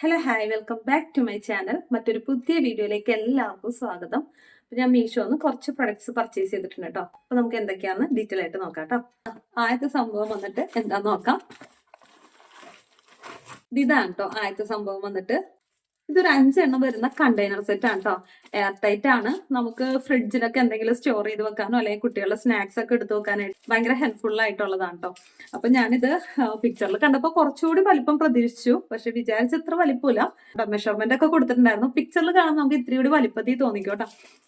Hello hi welcome back to my channel മറ്റൊരു പുതിയ വീഡിയോയിലേക്ക് എല്ലാവർക്കും സ്വാഗതം. ഞാൻ മീഷോന്ന് കുറച്ച് പ്രൊഡക്ട്സ് പർച്ചേസ് ചെയ്തിട്ടുണ്ട് കേട്ടോ അപ്പൊ നമുക്ക് എന്തൊക്കെയാന്ന് ഡീറ്റെയിൽ ആയിട്ട് നോക്കാം കേട്ടോ ആദ്യത്തെ സംഭവം വന്നിട്ട് എന്താ നോക്കാം. ഇത് ഇതാണ് കേട്ടോ ആദ്യത്തെ സംഭവം വന്നിട്ട് ഇതൊരു അഞ്ചെണ്ണം വരുന്ന കണ്ടെയ്നർ സെറ്റ് ആണ് കേട്ടോ എയർ ടൈറ്റ് ആണ്. നമുക്ക് ഫ്രിഡ്ജിലൊക്കെ എന്തെങ്കിലും സ്റ്റോർ ചെയ്ത് വെക്കാനോ അല്ലെങ്കിൽ കുട്ടികളുടെ സ്നാക്സ് ഒക്കെ എടുത്ത് വെക്കാനായിട്ട് ഭയങ്കര ഹെൽപ്ഫുൾ ആയിട്ടുള്ളതാണ് കേട്ടോ അപ്പൊ ഞാനിത് പിക്ചറിൽ കണ്ടപ്പോൾ കുറച്ചുകൂടി വലിപ്പം പ്രതീക്ഷിച്ചു. പക്ഷെ വിചാരിച്ച ഇത്ര വലിപ്പമില്ല. മെഷർമെന്റ് ഒക്കെ കൊടുത്തിട്ടുണ്ടായിരുന്നു. പിക്ചറിൽ കാണാൻ നമുക്ക് ഇത്തിരി കൂടി വലിപ്പത്തിൽ തോന്നിക്കും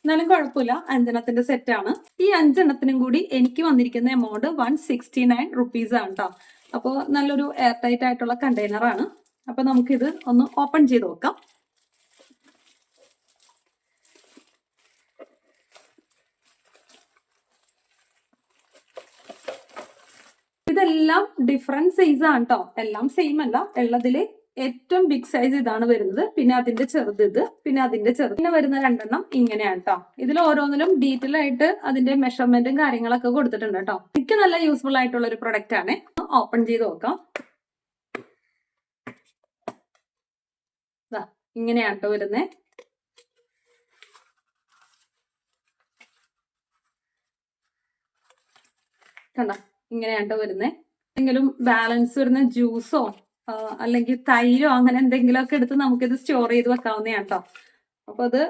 എന്നാലും കുഴപ്പമില്ല. അഞ്ചെണ്ണത്തിന്റെ സെറ്റ് ആണ്. ഈ അഞ്ചെണ്ണത്തിനും കൂടി എനിക്ക് വന്നിരിക്കുന്ന amount one sixty nine rupees ആണ് കേട്ടോ അപ്പോൾ നല്ലൊരു എയർ ടൈറ്റ് ആയിട്ടുള്ള കണ്ടെയ്നർ ആണ്. അപ്പൊ നമുക്കിത് ഒന്ന് ഓപ്പൺ ചെയ്ത് നോക്കാം. ഇതെല്ലാം ഡിഫറെന്റ് സൈസ് ആണ് കേട്ടോ എല്ലാം സെയിം അല്ല. ഉള്ളതിൽ ഏറ്റവും ബിഗ് സൈസ് ഇതാണ് വരുന്നത്. പിന്നെ അതിന്റെ ചെറുത് ഇത്. പിന്നെ അതിന്റെ ചെറുത്. പിന്നെ വരുന്ന രണ്ടെണ്ണം ഇങ്ങനെയാണ് കേട്ടോ ഇതിൽ ഓരോന്നിലും ഡീറ്റെയിൽ ആയിട്ട് അതിന്റെ മെഷർമെന്റും കാര്യങ്ങളൊക്കെ കൊടുത്തിട്ടുണ്ട് കേട്ടോ എനിക്ക് നല്ല യൂസ്ഫുൾ ആയിട്ടുള്ള ഒരു പ്രൊഡക്റ്റ് ആണ്. ഓപ്പൺ ചെയ്ത് നോക്കാം. ഇങ്ങനെയാണ് കേട്ടോ വരുന്നേ. കണ്ട? ഇങ്ങനെയാണ് കേട്ടോ വരുന്നേ. എന്തെങ്കിലും ബാലൻസ് വരുന്ന ജ്യൂസോ അല്ലെങ്കിൽ തൈരോ അങ്ങനെ എന്തെങ്കിലുമൊക്കെ എടുത്ത് നമുക്കിത് സ്റ്റോർ ചെയ്ത് വെക്കാവുന്നതാണ് കേട്ടോ അപ്പൊ അത്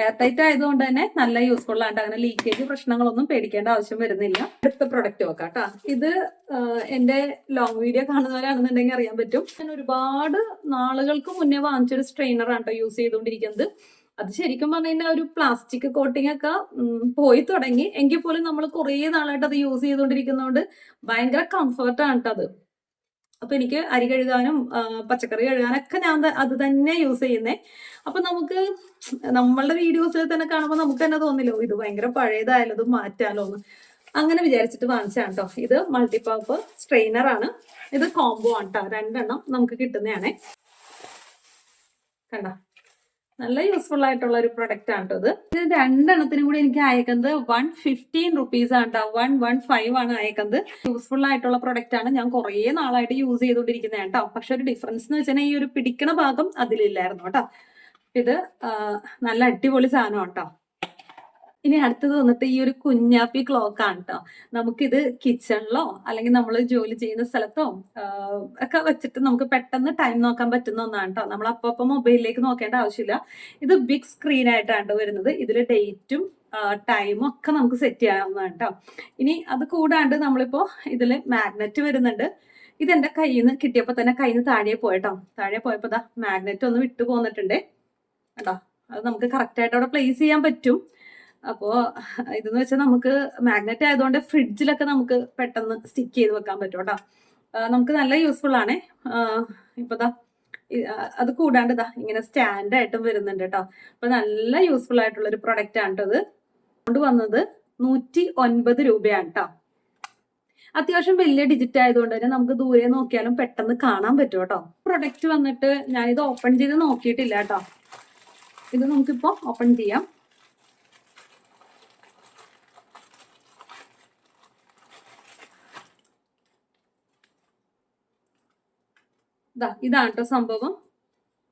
എയർ ടൈറ്റ് ആയതുകൊണ്ട് തന്നെ നല്ല യൂസ്ഫുൾ ആയിട്ട് അങ്ങനെ ലീക്കേജ് പ്രശ്നങ്ങളൊന്നും പേടിക്കേണ്ട ആവശ്യം വരുന്നില്ല. അടുത്ത പ്രൊഡക്റ്റ് നോക്കാം കേട്ടോ ഇത് എന്റെ ലോങ് വീഡിയോ കാണുന്നവരാണെന്നുണ്ടെങ്കിൽ അറിയാൻ പറ്റും. ഞാൻ ഒരുപാട് നാളുകൾക്ക് മുന്നേ വാങ്ങിച്ചൊരു സ്ട്രെയിനർ ആണ് കേട്ടോ യൂസ് ചെയ്തുകൊണ്ടിരിക്കുന്നത്. അത് ശരിക്കും പറഞ്ഞു കഴിഞ്ഞാൽ ഒരു പ്ലാസ്റ്റിക് കോട്ടിംഗ് ഒക്കെ പോയി തുടങ്ങി. എങ്കിൽ പോലും നമ്മൾ കുറേ നാളായിട്ട് അത് യൂസ് ചെയ്തുകൊണ്ടിരിക്കുന്നതുകൊണ്ട് ഭയങ്കര കംഫർട്ടാണ് കേട്ടോ അത്. അപ്പൊ എനിക്ക് അരി കഴുകാനും പച്ചക്കറി കഴുകാനൊക്കെ ഞാൻ അത് തന്നെ യൂസ് ചെയ്യുന്നേ. അപ്പൊ നമുക്ക് നമ്മളുടെ വീഡിയോസിൽ തന്നെ കാണുമ്പോൾ നമുക്ക് തന്നെ തോന്നില്ലോ ഇത് ഭയങ്കര പഴയതായാലും ഇത് മാറ്റാലോ അങ്ങനെ വിചാരിച്ചിട്ട് വാങ്ങിച്ചാണ് കേട്ടോ ഇത് മൾട്ടിപ്പർപ്പ് സ്ട്രെയിനർ ആണ്. ഇത് കോംബോ ആണ് കേട്ടോ രണ്ടെണ്ണം നമുക്ക് കിട്ടുന്നതാണേ. കണ്ട? നല്ല യൂസ്ഫുൾ ആയിട്ടുള്ള ഒരു പ്രൊഡക്റ്റ് ആണ് ഇത്. രണ്ടെണ്ണത്തിനും കൂടി എനിക്ക് അയക്കുന്നത് വൺ ഫിഫ്റ്റീൻ റുപ്പീസ് ആണ് വൺ വൺ ഫൈവ് ആണ് അയക്കുന്നത്. യൂസ്ഫുൾ ആയിട്ടുള്ള പ്രൊഡക്റ്റ് ആണ്. ഞാൻ കുറേ നാളായിട്ട് യൂസ് ചെയ്തുകൊണ്ടിരിക്കുന്നത് കേട്ടോ പക്ഷെ ഒരു ഡിഫറൻസ് എന്ന് വെച്ചാൽ ഈ ഒരു പിടിക്കണ ഭാഗം അതിലില്ലായിരുന്നു കേട്ടോ ഇത് നല്ല അടിപൊളി സാധനം കേട്ടോ ഇനി അടുത്തത് വന്നിട്ട് ഈ ഒരു കുഞ്ഞാപ്പി ക്ലോക്ക് ആണ് കേട്ടോ നമുക്കിത് കിച്ചണിലോ അല്ലെങ്കിൽ നമ്മൾ ജോലി ചെയ്യുന്ന സ്ഥലത്തോ ഒക്കെ വെച്ചിട്ട് നമുക്ക് പെട്ടെന്ന് ടൈം നോക്കാൻ പറ്റുന്ന ഒന്നാണ് കേട്ടോ നമ്മൾ അപ്പൊ മൊബൈലിലേക്ക് നോക്കേണ്ട ആവശ്യമില്ല. ഇത് ബിഗ് സ്ക്രീൻ ആയിട്ടാണ് വരുന്നത്. ഇതിൽ ഡേറ്റും ടൈമും ഒക്കെ നമുക്ക് സെറ്റ് ചെയ്യാവുന്നതാണ് കേട്ടോ ഇനി അത് കൂടാണ്ട് നമ്മളിപ്പോ ഇതിൽ മാഗ്നറ്റ് വരുന്നുണ്ട്. ഇതെന്റെ കയ്യിൽ നിന്ന് കിട്ടിയപ്പോൾ തന്നെ കയ്യിൽ നിന്ന് താഴെ പോയിട്ടോ താഴെ പോയപ്പോൾ ദാ മാഗ്നറ്റ് ഒന്ന് വിട്ടു പോന്നിട്ടുണ്ട്. കേട്ടോ അത് നമുക്ക് കറക്റ്റ് ആയിട്ട് അവിടെ പ്ലേസ് ചെയ്യാൻ പറ്റും. അപ്പോ ഇതെന്ന് വെച്ചാൽ നമുക്ക് മാഗ്നറ്റ് ആയതുകൊണ്ട് ഫ്രിഡ്ജിലൊക്കെ നമുക്ക് പെട്ടെന്ന് സ്റ്റിക്ക് ചെയ്ത് വെക്കാൻ പറ്റും കേട്ടോ നമുക്ക് നല്ല യൂസ്ഫുൾ ആണ്. ഇപ്പൊ ദാ അത് കൂടാണ്ട് ഇതാ ഇങ്ങനെ സ്റ്റാൻഡ് ആയിട്ടും വരുന്നുണ്ട് കേട്ടോ അപ്പൊ നല്ല യൂസ്ഫുൾ ആയിട്ടുള്ള ഒരു പ്രൊഡക്റ്റ് ആണ് ഇത്. കൊണ്ട് വന്നത് നൂറ്റി ഒൻപത് രൂപയാണ് കേട്ടോ അത്യാവശ്യം വലിയ ഡിജിറ്റ് ആയതുകൊണ്ട് തന്നെ നമുക്ക് ദൂരെ നോക്കിയാലും പെട്ടെന്ന് കാണാൻ പറ്റും കേട്ടോ പ്രൊഡക്റ്റ് വന്നിട്ട് ഞാനിത് ഓപ്പൺ ചെയ്ത് നോക്കിയിട്ടില്ല കേട്ടോ ഇത് നമുക്കിപ്പോ ഓപ്പൺ ചെയ്യാം. ഇതാ ഇതാണ് കേട്ടോ സംഭവം.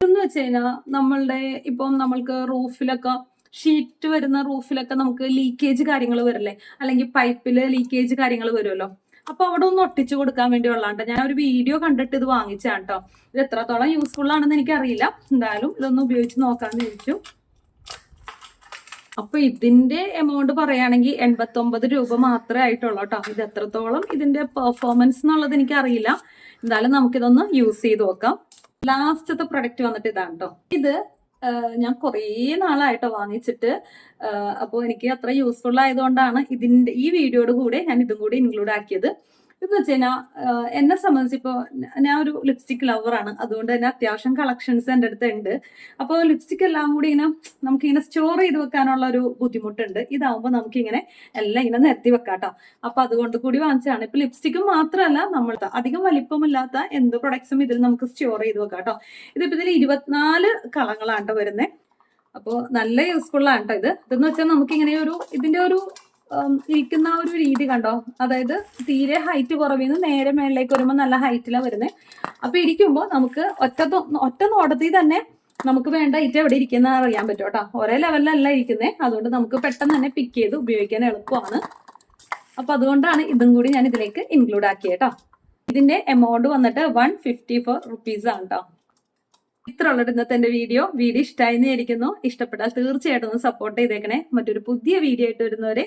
എന്ന് വെച്ച് കഴിഞ്ഞാൽ നമ്മളുടെ ഇപ്പം നമ്മൾക്ക് റൂഫിലൊക്കെ ഷീറ്റ് വരുന്ന റൂഫിലൊക്കെ നമുക്ക് ലീക്കേജ് കാര്യങ്ങൾ വരില്ലേ? അല്ലെങ്കിൽ പൈപ്പിൽ ലീക്കേജ് കാര്യങ്ങൾ വരുമല്ലോ അപ്പൊ അവിടെ ഒന്ന് ഒട്ടിച്ചു കൊടുക്കാൻ വേണ്ടി ഉള്ളതാണ്ട് ഞാൻ ഒരു വീഡിയോ കണ്ടിട്ട് ഇത് വാങ്ങിച്ചാണ് കേട്ടോ ഇത് എത്രത്തോളം യൂസ്ഫുൾ ആണെന്ന് എനിക്കറിയില്ല. എന്തായാലും ഇതൊന്ന് ഉപയോഗിച്ച് നോക്കാമെന്ന് ചോദിച്ചു അപ്പൊ ഇതിന്റെ എമൗണ്ട് പറയുകയാണെങ്കിൽ എൺപത്തി ഒമ്പത് രൂപ മാത്രമേ ആയിട്ടുള്ളൂ കേട്ടോ ഇത് എത്രത്തോളം? ഇതിന്റെ പെർഫോമൻസ് എന്നുള്ളത് എനിക്ക് അറിയില്ല എന്തായാലും നമുക്കിതൊന്ന് യൂസ് ചെയ്ത് നോക്കാം. ലാസ്റ്റത്തെ പ്രൊഡക്റ്റ് വന്നിട്ട് ഇതാണ് കേട്ടോ ഇത് ഞാൻ കുറേ നാളായിട്ട് വാങ്ങിച്ചിട്ട് അപ്പോൾ എനിക്ക് അത്ര യൂസ്ഫുൾ ആയതുകൊണ്ടാണ് ഇതിന്റെ ഈ വീഡിയോയുടെ കൂടെ ഞാൻ ഇതും കൂടി ഇൻക്ലൂഡ് ആക്കിയത്. ഇതെന്ന് വെച്ച് കഴിഞ്ഞാൽ എന്നെ സംബന്ധിച്ച് ഇപ്പോൾ ഞാൻ ഒരു ലിപ്സ്റ്റിക് ലവറാണ് അതുകൊണ്ട് തന്നെ അത്യാവശ്യം കളക്ഷൻസ് എന്റെ അടുത്ത് ഉണ്ട്. അപ്പോൾ ലിപ്സ്റ്റിക് എല്ലാം കൂടി ഇങ്ങനെ നമുക്കിങ്ങനെ സ്റ്റോർ ചെയ്ത് വെക്കാനുള്ള ഒരു ബുദ്ധിമുട്ടുണ്ട്. ഇതാവുമ്പോൾ നമുക്കിങ്ങനെ എല്ലാം ഇങ്ങനെ നിരത്തി വെക്കാട്ടോ. കേട്ടോ അപ്പൊ അതുകൊണ്ട് കൂടി വാങ്ങിച്ചതാണ്. ഇപ്പൊ ലിപ്സ്റ്റിക്കും മാത്രമല്ല നമ്മൾ അധികം വലിപ്പമില്ലാത്ത എന്ത് പ്രൊഡക്ട്സും ഇതിൽ നമുക്ക് സ്റ്റോർ ചെയ്ത് വെക്കാം കേട്ടോ ഇതിപ്പോ ഇതിൽ ഇരുപത്തിനാല് കളങ്ങളാണ് വരുന്നത് അപ്പോൾ നല്ല യൂസ്ഫുൾ ആണ് കേട്ടോ ഇത്. ഇതെന്ന് വെച്ചാൽ നമുക്ക് ഇങ്ങനെ ഒരു ഇതിന്റെ ഒരു ഇരിക്കുന്ന ഒരു രീതി കണ്ടോ? അതായത് തീരെ ഹൈറ്റ് കുറവിന്ന് നേരെ മേളിലേക്ക് വരുമ്പോൾ നല്ല ഹൈറ്റിലാണ് വരുന്നത് അപ്പൊ ഇരിക്കുമ്പോൾ നമുക്ക് ഒറ്റ ഒറ്റ നോട്ടത്തിൽ തന്നെ നമുക്ക് വേണ്ട ഇറ്റ് എവിടെ ഇരിക്കുന്ന അറിയാൻ പറ്റും കേട്ടോ. ഒരേ ലെവലിലല്ല ഇരിക്കുന്നത് അതുകൊണ്ട് നമുക്ക് പെട്ടെന്ന് തന്നെ പിക്ക് ചെയ്ത് ഉപയോഗിക്കാൻ എളുപ്പമാണ്. അപ്പൊ അതുകൊണ്ടാണ് ഇതും കൂടി ഞാൻ ഇതിലേക്ക് ഇൻക്ലൂഡ് ആക്കിയത് കേട്ടോ. ഇതിന്റെ എമൗണ്ട് വന്നിട്ട് വൺ ഫിഫ്റ്റി ഫോർ റുപ്പീസ് ആണ് കേട്ടോ. ഇത്ര ഉള്ളത് ഇന്നത്തെ എന്റെ വീഡിയോ വീഡിയോ ഇഷ്ടമായി ഇരിക്കുന്നു ഇഷ്ടപ്പെട്ടാൽ തീർച്ചയായിട്ടും ഒന്ന് സപ്പോർട്ട് ചെയ്തേക്കണേ. മറ്റൊരു പുതിയ വീഡിയോ ആയിട്ട് വരുന്നവരെ